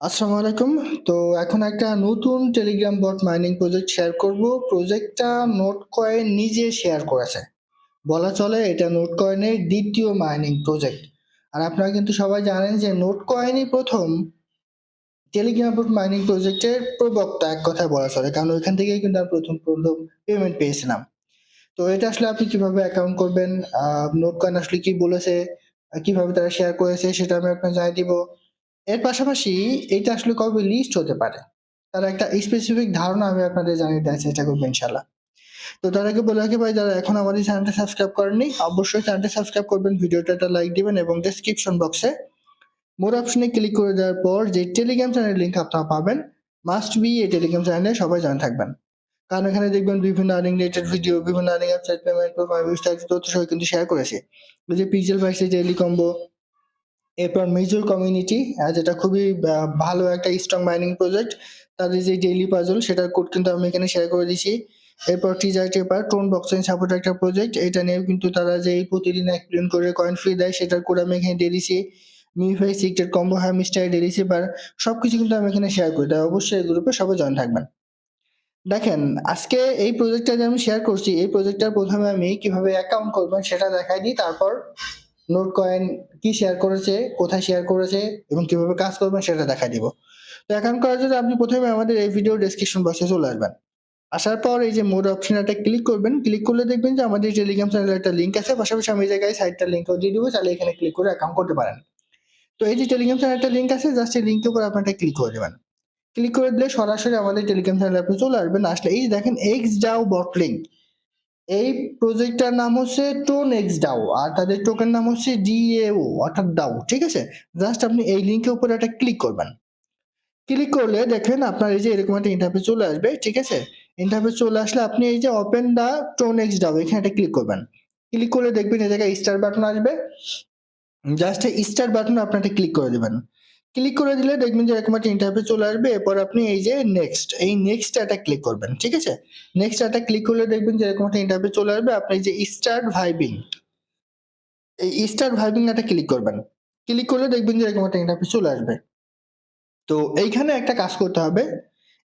আসসালামু আলাইকুম। তো এখন একটা নতুন Telegram bot mining project share করব। প্রজেক্টটা নোটকয়েন নিজে শেয়ার করেছে। বলা চলে এটা নোটকয়েনের দ্বিতীয় মাইনিং প্রজেক্ট। আর আপনারা কিন্তু সবাই জানেন যে নোটকয়েনই ১ম টেলিগ্রাম বট মাইনিং প্রজেক্টের প্রবক্তা এক কথায় বলা চলে। কারণ ওইখান থেকেই কিন্তু আমি ১ম, ১ম পেমেন্ট পেয়েছিলাম। তো এটা আসলে আপনি কীভাবে অ্যাকাউন্ট করবেন, আ নোটকয়েন আসলে কি বলেছে, কীভাবে তারা শেয়ার করেছে সেটা আমি আপনাকে জানিয়ে দিব। এর পাশাপাশি এটা আসলে কবে লিস্ট হতে পারে? তার একটা স্পেসিফিক ধারণা আমি আপনাদের জানিয়ে দেওয়ার চেষ্টা করব ইনশাআল্লাহ। তো তার আগে বলে রাখি ভাই যারা এখনও আমাদের চ্যানেলটা সাবস্ক্রাইব করেননি, অবশ্যই চ্যানেলটা সাবস্ক্রাইব করবেন, ভিডিওটা একটা লাইক দিবেন এবং ডেসক্রিপশন বক্সে মোর অপশনে ক্লিক করে দেওয়ার পর যে টেলিগ্রাম চ্যানেলের লিঙ্ক আপনারা পাবেন, মাস্ট বি এই টেলিগ্রাম চ্যানেলে সবাই জয়েন থাকবেন। কারণ এখানে দেখবেন বিভিন্ন আর্নিং রিলেটেড ভিডিও, বিভিন্ন আর্নিং ওয়েবসাইট পেমেন্ট বিস্তারিত তথ্য সহ কিন্তু শেয়ার করেছি। যে পিক্সেল ভার্সেস ডেইলি কম্বো, এরপর মেজর কমিউনিটি আ যেটা খুবই ভালো একটা স্ট্রং মাইনিং প্রজেক্ট। তাদের যে ডেইলি পাজল সেটার কোড কিন্তু আমি এখানে শেয়ার করে দিছি। এরপর teaser tapper, Ton blockchain support একটা প্রজেক্ট। এটা নিয়েও কিন্তু তারা যে প্রতিদিন ১ মিলিয়ন করে কয়েন ফ্রি দেয় সেটার কোড আমি এখানে দিয়ে দিছি। Memefi secret combo Hamster daily সব কিছু কিন্তু আমি এখানে শেয়ার করি। তাই অবশ্যই এই গ্রুপে সবাই জয়েন থাকবেন। দেখেন আজকে এই প্রজেক্টটা যে আমি শেয়ার করছি, এই প্রজেক্টটার প্রথমে আমি কীভাবে অ্যাকাউন্ট করবেন সেটা দেখাই দিই। তারপর নোটকয়েন কি শেয়ার করেছে, কোথায় শেয়ার করেছে এবং কীভাবে কাজ করবেন সেটা দেখাই দিব। তো অ্যাকাউন্ট করার জন্য আপনি প্রথমে আমাদের এই ভিডিও ডেসক্রিপশন বক্সে চলে আসবেন। আসার পর এই যে মোড অপশন একটা ক্লিক করবেন। ক্লিক করলে দেখবেন যে আমাদের টেলিগ্রাম চ্যানেলের একটা লিংক আছে। পাশাপাশি আমি এই জায়গায় সাইটটা লিংকও দিয়ে দিব। তাহলে এখানে ক্লিক করে অ্যাকাউন্ট করতে পারেন। তো এই যে টেলিগ্রাম চ্যানেলের একটা লিঙ্ক আছে জাস্ট এই লিংকের উপর আপনারা ক্লিক করে দেবেন ক্লিক করে দিলে সরাসরি আমাদের টেলিগ্রাম চ্যানেলে আপনি চলে আসবেন। আসলে এই দেখেন এক্সডাও বট লিংক। এই প্রজেক্টটার নাম হচ্ছে টোন এক্সডাও আর তাদের টোকেন নাম হচ্ছে ডিএও অর্থাৎ ডাও। ঠিক আছে? জাস্ট আপনি এই লিঙ্কের উপরে একটা ক্লিক করবেন। ক্লিক করলে দেখেন আপনার এই যে এরকম একটা ইন্টারফেস চলে আসবে। ঠিক আছে? ইন্টারফেস চলে আসলে আপনি এই যে ওপেন দ্য টোন এক্সডাও এখানে একটা ক্লিক করবেন। ক্লিক করলে দেখবেন এই জায়গায় স্টার বাটন আসবে। জাস্ট স্টার বাটনে আপনি একটা ক্লিক করে দিবেন। ক্লিক করে দিলে দেখবেন যে এরকম একটা ইন্টারফেস চলে আসবে। এরপর আপনি এই যে নেক্সট এই নেক্সট একটা ক্লিক করবেন। ঠিক আছে? নেক্সট এটা ক্লিক করলে দেখবেন যে এরকম একটা ইন্টারফেস চলে আসবে। আপনি যে স্টার্ট ভাইবিং এই স্টার্ট ভাইবিং একটা ক্লিক করবেন। ক্লিক করলে দেখবেন যে এরকম একটা ইন্টারফেস চলে আসবে। তো এইখানে একটা কাজ করতে হবে।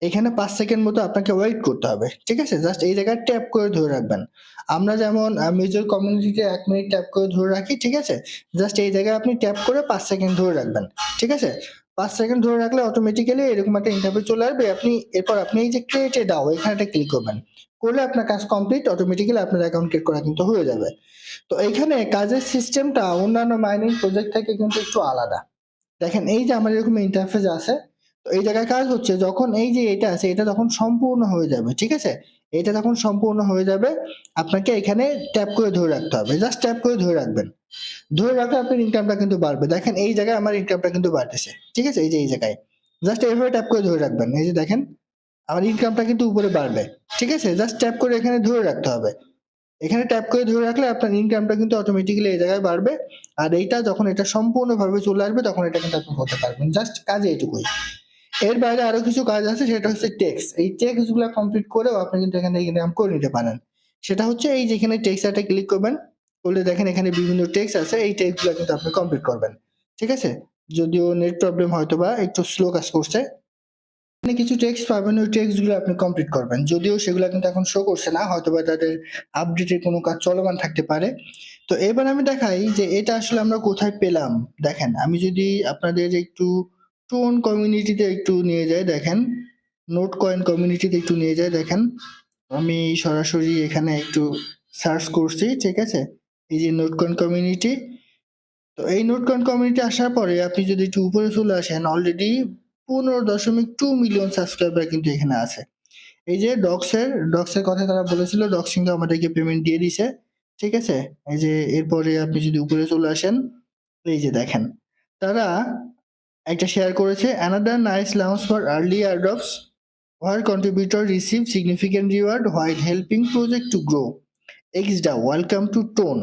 এখানে পাঁচ সেকেন্ড মতো আপনাকে ওয়েট করতে হবে। ঠিক আছে? জাস্ট এই জায়গায় ট্যাপ করে ধরে রাখবেন। আমরা যেমন মেজর কমিউনিটিতে ১ মিনিট ট্যাপ করে ধরে রাখি। ঠিক আছে? জাস্ট এই জায়গায় আপনি ট্যাপ করে পাঁচ সেকেন্ড ধরে রাখবেন। ঠিক আছে? পাঁচ সেকেন্ড ধরে রাখলে অটোমেটিক্যালি এরকম একটা ইন্টারভিউ চলে আসবে। আপনি, এরপর আপনি এই যে ক্রিয়েট দাও, এখানে ক্লিক করবেন। করলে আপনার কাজ কমপ্লিট অটোমেটিক্যালি আপনার অ্যাকাউন্ট ক্রিয়েট করা কিন্তু হয়ে যাবে। তো এইখানে কাজের সিস্টেমটা অন্যান্য মাইনিং প্রজেক্ট থেকে কিন্তু একটু আলাদা। দেখেন, এই যে আমার এরকম ইন্টারফেস আছে। এই জায়গায় কাজ হচ্ছে যখন এই যে এটা আছে এটা যখন সম্পূর্ণ হয়ে যাবে। ঠিক আছে? এটা যখন সম্পূর্ণ হয়ে যাবে, আপনাকে এখানে ট্যাপ করে ধরে রাখতে হবে। জাস্ট ট্যাপ করে ধরে রাখবেন। ধরে রাখলে আপনার ইনকামটা কিন্তু বাড়বে। দেখেন এই জায়গায় আমার ইনকামটা কিন্তু বাড়তেছে। ঠিক আছে? এই যে, এই জায়গায়। জাস্ট এভাবে ট্যাপ করে ধরে রাখবেন। এই যে দেখেন, আমার ইনকামটা কিন্তু উপরে বাড়বে। ঠিক আছে? জাস্ট ট্যাপ করে এখানে ধরে রাখতে হবে। এখানে ট্যাপ করে ধরে রাখলে আপনার ইনকামটা কিন্তু অটোমেটিক্যালি এই জায়গায় বাড়বে। আর এইটা যখন এটা সম্পূর্ণভাবে চলে আসবে, তখন এটা কিন্তু আপনি হতে পারবেন। জাস্ট কাজ এইটুকুই। এর বাইরে আরও কিছু কাজ আছে, সেটা হচ্ছে টেক্স এই টেক্সটগুলা কমপ্লিট করেও আপনি কিন্তু এখানে ইনকাম করে নিতে পারেন। সেটা হচ্ছে এই যে এখানে টেক্সট একটা ক্লিক করবেন। করলে দেখেন এখানে বিভিন্ন টেক্স আছে। এই টেক্সটগুলা কিন্তু আপনি কমপ্লিট করবেন। ঠিক আছে? যদিও নেট প্রবলেম হয়তো বা একটু স্লো কাজ করছে। এখানে কিছু টেক্সট পাবেন, ওই টেক্সটগুলো আপনি কমপ্লিট করবেন। যদিও সেগুলা কিন্তু এখন শো করছে না। হয়তো বা তাদের আপডেটের কোনো কাজ চলমান থাকতে পারে। তো এবার আমি দেখাই যে এটা আসলে আমরা কোথায় পেলাম। দেখেন, আমি যদি আপনাদের একটু টোন কমিউনিটিতে একটু নিয়ে যায় দেখেন। নোট কয়েন কমিউনিটিতে একটু নিয়ে যায় দেখেন। আমি সরাসরি এখানে একটু সার্চ করছি। ঠিক আছে? এই যে নোট কয়েন কমিউনিটি। তো এই নোট কয়েন কমিউনিটি আসার পরে আপনি যদি একটু উপরে চলে আসেন অলরেডি ১৫.২ মিলিয়ন সাবস্ক্রাইবার কিন্তু এখানে আছে। এই যে ডক্সের, ডক্সের কথা তারা বলেছিল ডক্স কিন্তু আমাদেরকে পেমেন্ট দিয়ে দিছে। ঠিক আছে? এই যে এরপরে আপনি যদি উপরে চলে আসেন, এই যে দেখেন। তারা একটা শেয়ার করেছে another nice nice launch for early airdrops contributor receive receive reward reward helping helping two grow x xDAO welcome to Ton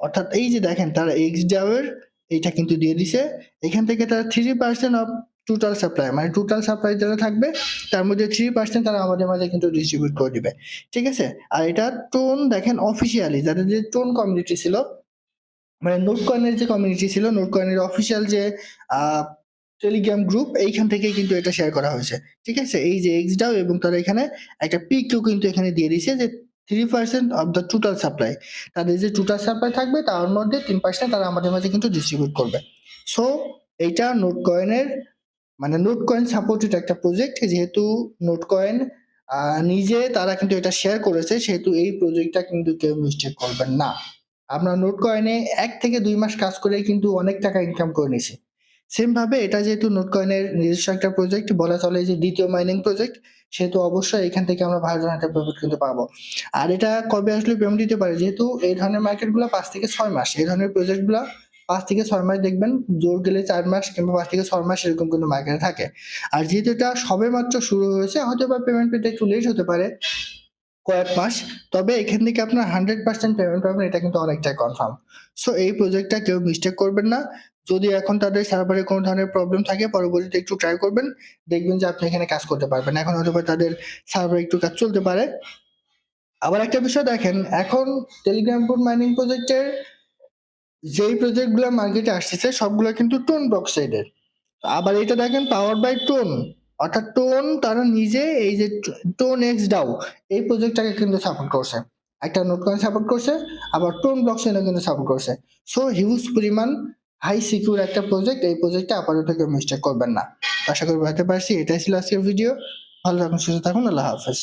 অর্থাৎ এই যে দেখেন, তারা এক্সের এইটা কিন্তু দিয়ে দিছে। এখান থেকে তারা three percent of total supply মানে টোটাল সাপ্লাই যারা থাকবে, তার মধ্যে থ্রি পার্সেন্ট তারা আমাদের মাঝে কিন্তু ডিস্ট্রিবিউট করে দিবে। ঠিক আছে? আর এটা টোন দেখেন অফিসিয়ালি যাদের যে টোন কমিউনিটি ছিল মানে নোট কয়েনের যে কমিউনিটি ছিল নোট কয়েনের অফিসিয়াল যে টেলিগ্রাম গ্রুপ এইখান থেকে কিন্তু এটা শেয়ার করা হয়েছে। ঠিক আছে? এই যে এক্স ডাও এবং তারা এখানে একটা পিকিউ কিন্তু এখানে দিয়ে দিয়েছে যে three percent of the total supply তাদের যে টোটাল সাপ্লাই থাকবে, তার মধ্যে তিন পার্সেন্ট তারা আমাদের মাঝে কিন্তু ডিস্ট্রিবিউট করবে। সো এইটা নোট কয়েনের মানে নোট কয়েন সাপোর্টেড একটা প্রজেক্ট যেহেতু নোট কয়েন নিজে তারা কিন্তু এটা শেয়ার করেছে, সেহেতু এই প্রজেক্টটা কিন্তু কেউ মিস্টেক করবেন না। আমরা নোট কয়েনে এক থেকে দুই মাস কাজ করে কিন্তু অনেক টাকা ইনকাম করে নিছি সেম ভাবে এটা যেহেতু নোট কয়েনের নিজস্ব একটা প্রজেক্ট বলা চলে যে দ্বিতীয় মাইনিং প্রজেক্ট সেহেতু অবশ্যই এখান থেকে আমরা ভালো ধরনের একটা প্রফিট কিন্তু পাবো। আর এটা কবে আসলে পেমেন্ট দিতে পারে? যেহেতু এই ধরনের মার্কেটগুলো পাঁচ থেকে ছয় মাস, এই ধরনের প্রজেক্টগুলো পাঁচ থেকে ছয় মাস দেখবেন, জোর গেলে চার মাস কিংবা পাঁচ থেকে ছয় মাস এরকম কিন্তু মার্কেটে থাকে। আর যেহেতু এটা সবে মাত্র শুরু হয়েছে, হয়তো বা পেমেন্ট পেতে একটু লেট হতে পারে কয়েক মাস, তবে এখান থেকে আপনার হান্ড্রেড পার্সেন্ট পেমেন্ট পাবেন, এটা কিন্তু অনেকটাই কনফার্ম সো এই প্রজেক্টটা কেউ মিস্টেক করবেন না। যদি এখন তাদের সার্ভারে কোনো ধরনের প্রবলেম থাকে, পরবর্তীতে একটু ট্রাই করবেন। দেখবেন যে আপনি এখানে কাজ করতে পারবেন। এখন হয়তো তাদের সার্ভারে একটু কাজ চলতে পারে। আবার একটা বিষয় দেখেন, এখন টেলিগ্রাম বোর্ড মাইনিং প্রজেক্টের যেই প্রজেক্টগুলো মার্কেটে আসতেছে, সবগুলো কিন্তু টোন ব্লকসাইডের আবার এটা দেখেন পাওয়ার বাই টোন অর্থাৎ টোন তারা নিজে এই যে টোন এক্স ডাউ এই প্রজেক্টটাকে কিন্তু সাপোর্ট করছে। একটা নোট কয়েন সাপোর্ট করছে, আবার টোন ব্লকচেনও কিন্তু সাপোর্ট করছে। সো হিউজ পরিমাণ হাই সিকিউর একটা প্রজেক্ট, এই প্রজেক্টে আপাতত কেউ মিস্টেক করবেন না। আশা করি বুঝতে পারছি, এটাই ছিল আজকের ভিডিও। ভালো থাকুন, সুস্থ থাকুন, আল্লাহ হাফেজ।